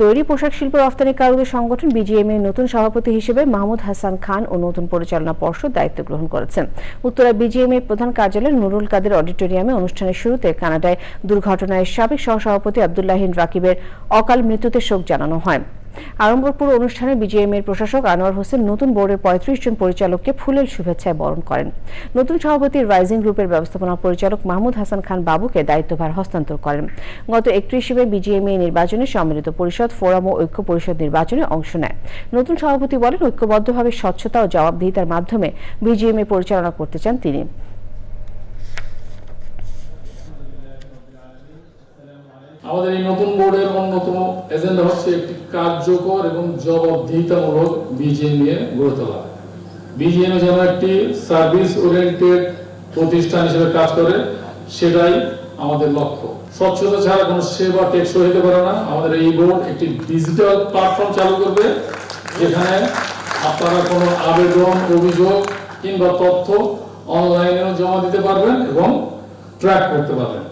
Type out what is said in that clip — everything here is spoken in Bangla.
তৈরি পোশাক শিল্প রফতানিকারকদের সংগঠন বিজিএম এর নতুন সভাপতি হিসেবে মাহমুদ হাসান খান ও নতুন পরিচালনা পর্ষদ দায়িত্ব গ্রহণ করেছেন। উত্তরা বিজিএম এর প্রধান কার্যালয় নুরুল কাদের অডিটোরিয়ামে অনুষ্ঠানের শুরুতে কানাডায় দুর্ঘটনায় সাবেক সহসভাপতি আবদুল্লাহিন রাকিবের অকাল মৃত্যুতে শোক জানানো হয়। আড়ম্বরপুর অনুষ্ঠানে বিজিএম এর প্রশাসক আনোয়ার হোসেন নতুন বোর্ডের পঁয়ত্রিশ জন পরিচালককে ফুলের শুভেচ্ছায় বরণ করেন। নতুন সভাপতি রাইজিং গ্রুপের ব্যবস্থাপনা পরিচালক মাহমুদ হাসান খান বাবুকে দায়িত্বভার হস্তান্তর করেন। গত একত্রিশে মে বিজিএমএ নির্বাচনে সম্মিলিত পরিষদ, ফোরাম ও ঐক্য পরিষদ নির্বাচনে অংশ নেয়। নতুন সভাপতি বলেন, ঐক্যবদ্ধভাবে স্বচ্ছতা ও জবাবদিহিতার মাধ্যমে বিজিএমএ পরিচালনা করতে চান তিনি। আমাদের এই নতুন বোর্ডের অন্যতম এজেন্ডা হচ্ছে একটি কার্যকর এবং জবাবদিহিতামূলক নিয়ে গড়ে তোলা। বিজিএম যেন একটি সার্ভিস ওরিয়েন্টেড প্রতিষ্ঠান হিসেবে কাজ করে, সেটাই আমাদের লক্ষ্য। স্বচ্ছতা ছাড়া কোনো সেবা টেকসই হতে পারে না। আমাদের এই বোর্ড একটি ডিজিটাল প্ল্যাটফর্ম চালু করবে, যেখানে আপনারা কোনো আবেদন, অভিযোগ কিংবা তথ্য অনলাইনেও জমা দিতে পারবেন এবং ট্র্যাক করতে পারবেন।